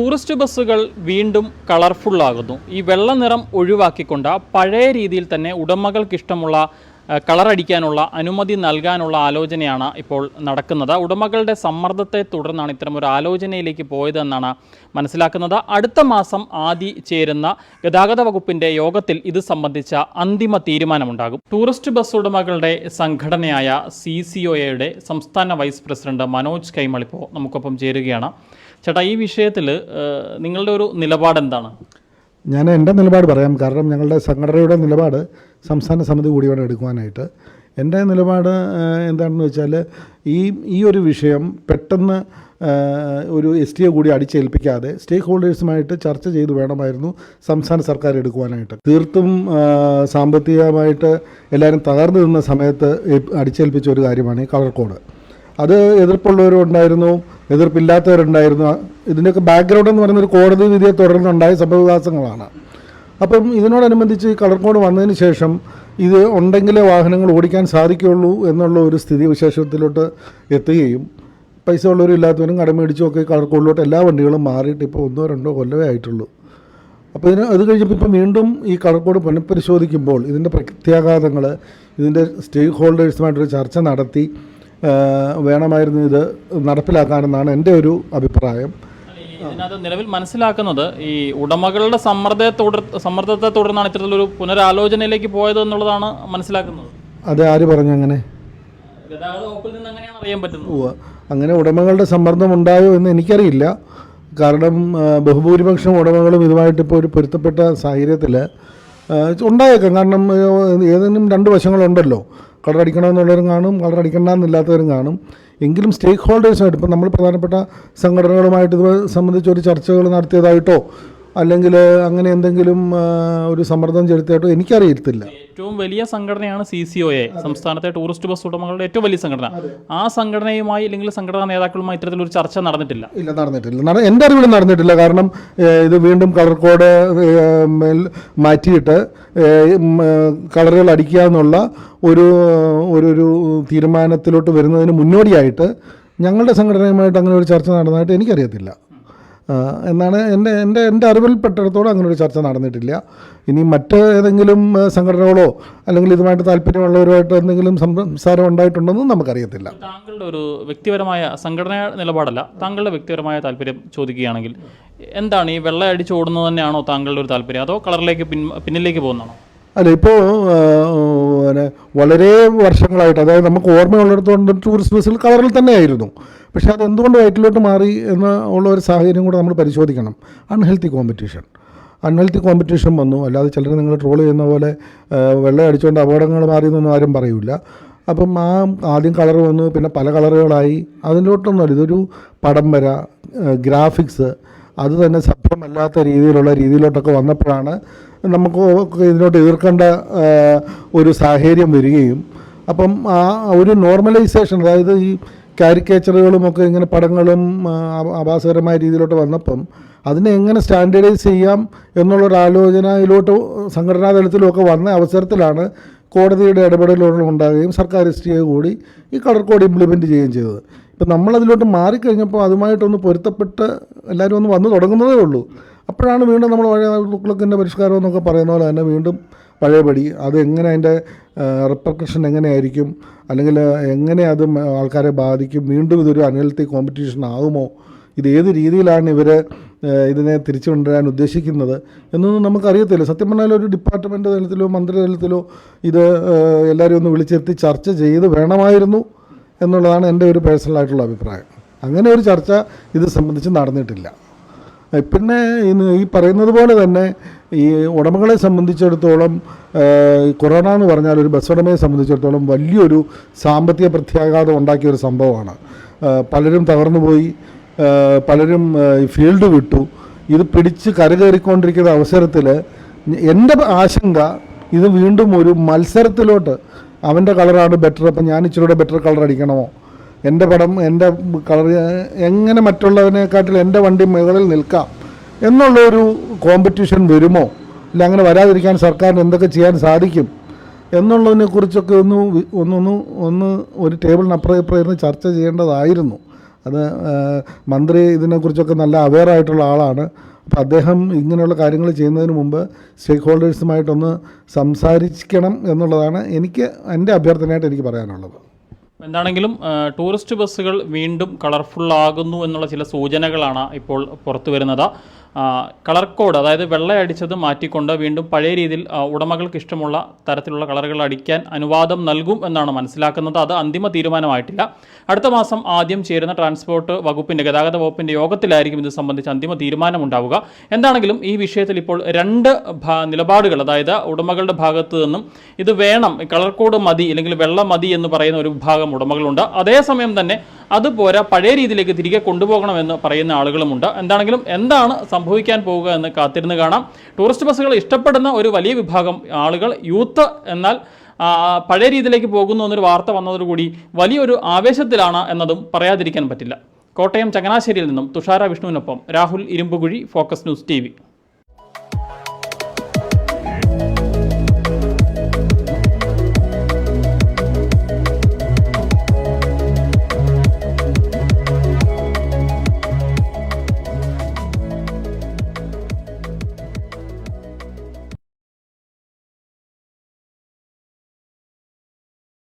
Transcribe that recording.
Tourist ബസ്സുകൾ വീണ്ടും കളർഫുള്ളാകുന്നു. ഈ വെള്ള നിറം ഒഴിവാക്കിക്കൊണ്ട് പഴയ രീതിയിൽ തന്നെ ഉടമകൾക്കിഷ്ടമുള്ള കളറടിക്കാനുള്ള അനുമതി നൽകാനുള്ള ആലോചനയാണ് ഇപ്പോൾ നടക്കുന്നത്. ഉടമകളുടെ സമ്മർദ്ദത്തെ തുടർന്നാണ് ഇത്തരം ഒരു ആലോചനയിലേക്ക് പോയതെന്നാണ് മനസ്സിലാക്കുന്നത്. അടുത്ത മാസം ആദ്യ ചേരുന്ന ഗതാഗത വകുപ്പിന്റെ യോഗത്തിൽ ഇത് സംബന്ധിച്ച അന്തിമ തീരുമാനമുണ്ടാകും. ടൂറിസ്റ്റ് ബസ് ഉടമകളുടെ സംഘടനയായ സി സംസ്ഥാന വൈസ് പ്രസിഡന്റ് മനോജ് കൈമളിപ്പോ നമുക്കൊപ്പം ചേരുകയാണ്. ചേട്ടാ ഈ വിഷയത്തിൽ നിങ്ങളുടെ ഒരു നിലപാട് എന്താണ്? ഞാൻ എന്റെ നിലപാട് പറയാം. കാരണം ഞങ്ങളുടെ സംഘടനയുടെ നിലപാട് സംസ്ഥാന സമിതി കൂടി വേണം എടുക്കുവാനായിട്ട്. എന്റെ നിലപാട് എന്താണെന്ന് വെച്ചാൽ ഈ ഈ ഒരു വിഷയം പെട്ടെന്ന് ഒരു എസ് ടി എ കൂടി അടിച്ചേൽപ്പിക്കാതെ സ്റ്റേക്ക് ഹോൾഡേഴ്സുമായിട്ട് ചർച്ച ചെയ്ത് വേണമായിരുന്നു സംസ്ഥാന സർക്കാർ എടുക്കുവാനായിട്ട്. തീർത്തും സാമ്പത്തികമായിട്ട് എല്ലാവരും തകർന്നു നിന്ന സമയത്ത് അടിച്ചേൽപ്പിച്ച ഒരു കാര്യമാണ് ഈ കളർ കോഡ്. അത് എതിർപ്പുള്ളവരും ഉണ്ടായിരുന്നു എതിർപ്പില്ലാത്തവരുണ്ടായിരുന്നു. ഇതിന്റെയൊക്കെ ബാക്ക്ഗ്രൗണ്ട് എന്ന് പറയുന്ന ഒരു കോടതി വിധിയെ തുടർന്നുണ്ടായ സംഭവവികാസങ്ങളാണ്. അപ്പം ഇതിനോടനുബന്ധിച്ച് ഈ കളർ കോഡ് വന്നതിന് ശേഷം ഇത് ഉണ്ടെങ്കിലേ വാഹനങ്ങൾ ഓടിക്കാൻ സാധിക്കുകയുള്ളൂ എന്നുള്ള ഒരു സ്ഥിതി വിശേഷത്തിലോട്ട് എത്തുകയും പൈസ ഉള്ളവരും ഇല്ലാത്തവരും കടം മേടിച്ചും ഒക്കെ കളർ കോഡിലോട്ട് എല്ലാ വണ്ടികളും മാറിയിട്ട് ഇപ്പോൾ ഒന്നോ രണ്ടോ കൊല്ലമേ ആയിട്ടുള്ളൂ. അപ്പോൾ ഇതിന് അത് കഴിഞ്ഞപ്പോൾ ഇപ്പം വീണ്ടും ഈ കളർ കോഡ് പുനഃപരിശോധിക്കുമ്പോൾ ഇതിന്റെ പ്രത്യാഘാതങ്ങൾ ഇതിന്റെ സ്റ്റേക്ക് ഹോൾഡേഴ്സുമായിട്ടൊരു ചർച്ച നടത്തി വേണമായിരുന്നു ഇത് നടപ്പിലാക്കാനെന്നാണ് എന്റെ ഒരു അഭിപ്രായം. ഇതിനകത്ത് നിലവിൽ മനസ്സിലാക്കുന്നത് ഈ ഉടമകളുടെ സമ്മർദ്ദത്തെ തുടർ സമ്മർദ്ദത്തെ തുടർന്നാണ് ഇത്തരത്തിലൊരു പുനരാലോചനയിലേക്ക് പോയത് എന്നുള്ളതാണ് മനസ്സിലാക്കുന്നത്. അത് ആര് പറഞ്ഞു അങ്ങനെ. അങ്ങനെ ഉടമകളുടെ സമ്മർദ്ദം ഉണ്ടായോ എന്ന് എനിക്കറിയില്ല. കാരണം ബഹുഭൂരിപക്ഷം ഉടമകളും ഇതുമായിട്ട് ഇപ്പോൾ ഒരു പൊരുത്തപ്പെട്ട സാഹചര്യത്തിൽ ഉണ്ടായേക്കാം. കാരണം ഏതെങ്കിലും രണ്ട് വശങ്ങളുണ്ടല്ലോ. കളർ അടിക്കണമെന്നുള്ളവരും കാണും കളർ അടിക്കണ്ടെന്നില്ലാത്തവരും കാണും. എങ്കിലും സ്റ്റേക്ക് ഹോൾഡേഴ്സായിട്ട് ഇപ്പം നമ്മൾ പ്രധാനപ്പെട്ട സംഘടനകളുമായിട്ട് ഇത് സംബന്ധിച്ച് ഒരു ചർച്ചകൾ നടത്തിയതായിട്ടോ അല്ലെങ്കിൽ അങ്ങനെ എന്തെങ്കിലും ഒരു സമ്മർദ്ദം ചെലുത്തിയിട്ടോ എനിക്കറിയത്തില്ല. ഏറ്റവും വലിയ സംഘടനയാണ് സി സി ഒ എ സംസ്ഥാനത്തെ ടൂറിസ്റ്റ് ബസ് ഉടമകളുടെ ഏറ്റവും വലിയ സംഘടന. ആ സംഘടനയുമായി അല്ലെങ്കിൽ സംഘടനാ നേതാക്കളുമായി ഇത്തരത്തിലൊരു ചർച്ച നടന്നിട്ടില്ല. ഇല്ല നടന്നിട്ടില്ല. നട- എന്റെ അറിവിൽ നടന്നിട്ടില്ല. കാരണം ഇത് വീണ്ടും കളർ കോഡ് മാറ്റിയിട്ട് കളറുകൾ അടിക്കുക എന്നുള്ള ഒരു ഒരു തീരുമാനത്തിലോട്ട് വരുന്നതിന് മുന്നോടിയായിട്ട് ഞങ്ങളുടെ സംഘടനയുമായിട്ട് അങ്ങനെ ഒരു ചർച്ച നടന്നതായിട്ട് എനിക്കറിയത്തില്ല. എന്നാണ് എന്റെ എന്റെ എന്റെ അറിവിൽപ്പെട്ടിടത്തോളം അങ്ങനെ ഒരു ചർച്ച നടന്നിട്ടില്ല. ഇനി മറ്റ് ഏതെങ്കിലും സംഘടനകളോ അല്ലെങ്കിൽ ഇതുമായിട്ട് താല്പര്യമുള്ളവരുമായിട്ട് എന്തെങ്കിലും സംസാരം ഉണ്ടായിട്ടുണ്ടെന്നും നമുക്കറിയത്തില്ല. താങ്കളുടെ ഒരു വ്യക്തിപരമായ സംഘടനാ നിലപാടല്ല താങ്കളുടെ വ്യക്തിപരമായ താല്പര്യം ചോദിക്കുകയാണെങ്കിൽ എന്താണ് ഈ വെള്ള അടിച്ച് ഓടുന്നത് തന്നെയാണോ താങ്കളുടെ ഒരു താല്പര്യം? അതോ കളറിലേക്ക് പിൻ പിന്നിലേക്ക് പോകുന്നതാണോ? അല്ല ഇപ്പോൾ പിന്നെ വളരെ വർഷങ്ങളായിട്ട് അതായത് നമുക്ക് ഓർമ്മയുള്ളിടത്തോണ്ട് ടൂറിസ്റ്റ് ബസ്സിൽ കളറിൽ തന്നെയായിരുന്നു. പക്ഷേ അത് എന്തുകൊണ്ട് വയറ്റിലോട്ട് മാറി എന്ന് ഉള്ള ഒരു സാഹചര്യം കൂടെ നമ്മൾ പരിശോധിക്കണം. അൺഹെൽത്തി കോമ്പറ്റീഷൻ അൺഹെൽത്തി കോമ്പറ്റീഷൻ വന്നു. അല്ലാതെ ചിലർ നിങ്ങൾ ട്രോൾ ചെയ്യുന്ന പോലെ വെള്ളം അടിച്ചുകൊണ്ട് അപകടങ്ങൾ മാറിയെന്നൊന്നും ആരും പറയില്ല അപ്പം ആ ആദ്യം കളർ വന്നു പിന്നെ പല കളറുകളായി അതിലോട്ടൊന്നുമല്ല ഇതൊരു പടം വര ഗ്രാഫിക്സ് അത് തന്നെ സഭ്യമല്ലാത്ത രീതിയിലുള്ള രീതിയിലോട്ടൊക്കെ വന്നപ്പോഴാണ് നമുക്ക് ഇതിനോട്ട് എതിർക്കേണ്ട ഒരു സാഹചര്യം വരികയും. അപ്പം ആ ഒരു നോർമലൈസേഷൻ അതായത് ഈ കാരിക്കേച്ചറുകളുമൊക്കെ ഇങ്ങനെ പടങ്ങളും ആഭാസകരമായ രീതിയിലോട്ട് വന്നപ്പം അതിനെ എങ്ങനെ സ്റ്റാൻഡേർഡൈസ് ചെയ്യാം എന്നുള്ളൊരു ആലോചനയിലോട്ട് സംഘടനാ തലത്തിലുമൊക്കെ വന്ന അവസരത്തിലാണ് കോടതിയുടെ ഇടപെടലുകൾ ഉണ്ടാകുകയും സർക്കാർ എസ് കൂടി ഈ കളർ കോഡ് ഇംപ്ലിമെന്റ് ചെയ്യുകയും ചെയ്തത്. ഇപ്പം നമ്മളതിലോട്ട് മാറിക്കഴിഞ്ഞപ്പോൾ അതുമായിട്ടൊന്ന് പൊരുത്തപ്പെട്ട് എല്ലാവരും ഒന്ന് വന്നു തുടങ്ങുന്നതേ ഉള്ളൂ. അപ്പോഴാണ് വീണ്ടും നമ്മൾ പഴയ തുക്ലക്കിന്റെ പരിഷ്കാരം എന്നൊക്കെ പറയുന്ന പോലെ തന്നെ വീണ്ടും പഴയപടി. അത് എങ്ങനെ അതിന്റെ റിപ്രക്കഷൻ എങ്ങനെയായിരിക്കും? അല്ലെങ്കിൽ എങ്ങനെ അത് ആൾക്കാരെ ബാധിക്കും? വീണ്ടും ഇതൊരു അൺഹെൽത്തി കോമ്പറ്റീഷൻ ആകുമോ ഇത് ഏത് രീതിയിലാണ് ഇവർ ഇതിനെ തിരിച്ചു കൊണ്ടുവരാൻ ഉദ്ദേശിക്കുന്നത് എന്നൊന്നും നമുക്കറിയത്തില്ല. സത്യം പറഞ്ഞാൽ ഒരു ഡിപ്പാർട്ട്മെന്റ് തലത്തിലോ മന്ത്രി തലത്തിലോ ഇത് എല്ലാവരും ഒന്ന് വിളിച്ചിരുത്തി ചർച്ച ചെയ്ത് വേണമായിരുന്നു എന്നുള്ളതാണ് എന്റെ ഒരു പേഴ്സണലായിട്ടുള്ള അഭിപ്രായം. അങ്ങനെ ഒരു ചർച്ച ഇത് സംബന്ധിച്ച് നടന്നിട്ടില്ല. പിന്നെ ഈ പറയുന്നത് പോലെ തന്നെ ഈ ഉടമകളെ സംബന്ധിച്ചിടത്തോളം കൊറോണ എന്ന് പറഞ്ഞാൽ ഒരു ബസ് ഉടമയെ സംബന്ധിച്ചിടത്തോളം വലിയൊരു സാമ്പത്തിക പ്രത്യാഘാതം ഉണ്ടാക്കിയ ഒരു സംഭവമാണ്. പലരും തകർന്നു പോയി. പലരും ഫീൽഡ് വിട്ടു. ഇത് പിടിച്ച് കരകയറിക്കൊണ്ടിരിക്കുന്ന അവസരത്തിൽ എന്റെ ആശങ്ക ഇത് വീണ്ടും ഒരു മത്സരത്തിലോട്ട് അവന്റെ കളറാണ് ബെറ്റർ അപ്പം ഞാൻ ഇച്ചിരൂടെ ബെറ്റർ കളർ അടിക്കണമോ? എന്റെ പടം എന്റെ കളർ എങ്ങനെ മറ്റുള്ളവനെക്കാട്ടിൽ എന്റെ വണ്ടി മുകളിൽ നിൽക്കാം എന്നുള്ളൊരു കോമ്പറ്റീഷൻ വരുമോ? ഇല്ല അങ്ങനെ വരാതിരിക്കാൻ സർക്കാരിന് എന്തൊക്കെ ചെയ്യാൻ സാധിക്കും എന്നുള്ളതിനെ കുറിച്ചൊക്കെ ഒന്ന് ഒന്നൊന്ന് ഒന്ന് ഒരു ടേബിളിനപ്പുറം ഇപ്പുറം ചർച്ച ചെയ്യേണ്ടതായിരുന്നു. അത് മന്ത്രി ഇതിനെക്കുറിച്ചൊക്കെ നല്ല അവെയർ ആയിട്ടുള്ള ആളാണ്. അപ്പോൾ അദ്ദേഹം ഇങ്ങനെയുള്ള കാര്യങ്ങൾ ചെയ്യുന്നതിന് മുമ്പ് സ്റ്റേക്ക് ഹോൾഡേഴ്സുമായിട്ടൊന്ന് സംസാരിക്കണം എന്നുള്ളതാണ് എനിക്ക് എന്റെ അഭ്യർത്ഥനയായിട്ട് എനിക്ക് പറയാനുള്ളത്. എന്താണെങ്കിലും ടൂറിസ്റ്റ് ബസ്സുകൾ വീണ്ടും കളർഫുള്ളാകുന്നു എന്നുള്ള ചില സൂചനകളാണ് ഇപ്പോൾ പുറത്തു വരുന്നത് കളർ കോഡ് അതായത് വെള്ളയടിച്ചത് മാറ്റിക്കൊണ്ട് വീണ്ടും പഴയ രീതിയിൽ ഉടമകൾക്ക് ഇഷ്ടമുള്ള തരത്തിലുള്ള കളറുകൾ അടിക്കാൻ അനുവാദം നൽകും എന്നാണ് മനസ്സിലാക്കുന്നത്. അത് അന്തിമ തീരുമാനമായിട്ടില്ല. അടുത്ത മാസം ആദ്യം ചേരുന്ന ട്രാൻസ്പോർട്ട് വകുപ്പിന്റെ ഗതാഗത വകുപ്പിന്റെ യോഗത്തിലായിരിക്കും ഇത് സംബന്ധിച്ച് അന്തിമ തീരുമാനമുണ്ടാവുക. എന്താണെങ്കിലും ഈ വിഷയത്തിൽ ഇപ്പോൾ രണ്ട് നിലപാടുകൾ അതായത് ഉടമകളുടെ ഭാഗത്തു നിന്നും ഇത് വേണം കളർ കോഡ് മതി അല്ലെങ്കിൽ വെള്ളം മതി എന്ന് പറയുന്ന ഒരു വിഭാഗം ഉടമകളുണ്ട്. അതേസമയം തന്നെ അത് പോരാ പഴയ രീതിയിലേക്ക് തിരികെ കൊണ്ടുപോകണമെന്ന് പറയുന്ന ആളുകളുമുണ്ട്. എന്താണെങ്കിലും എന്താണ് സംഭവിക്കാൻ പോവുക എന്ന് കാത്തിരുന്ന് കാണാം. ടൂറിസ്റ്റ് ബസ്സുകൾ ഇഷ്ടപ്പെടുന്ന ഒരു വലിയ വിഭാഗം ആളുകൾ യൂത്ത് എന്നാൽ പഴയ രീതിയിലേക്ക് പോകുന്നു എന്നൊരു വാർത്ത വന്നതോടുകൂടി വലിയൊരു ആവേശത്തിലാണ് എന്നതും പറയാതിരിക്കാൻ പറ്റില്ല. കോട്ടയം ചങ്ങനാശ്ശേരിയിൽ നിന്നും Thushara വിഷ്ണുവിനൊപ്പം Rahul Irumbukuzhi focus news T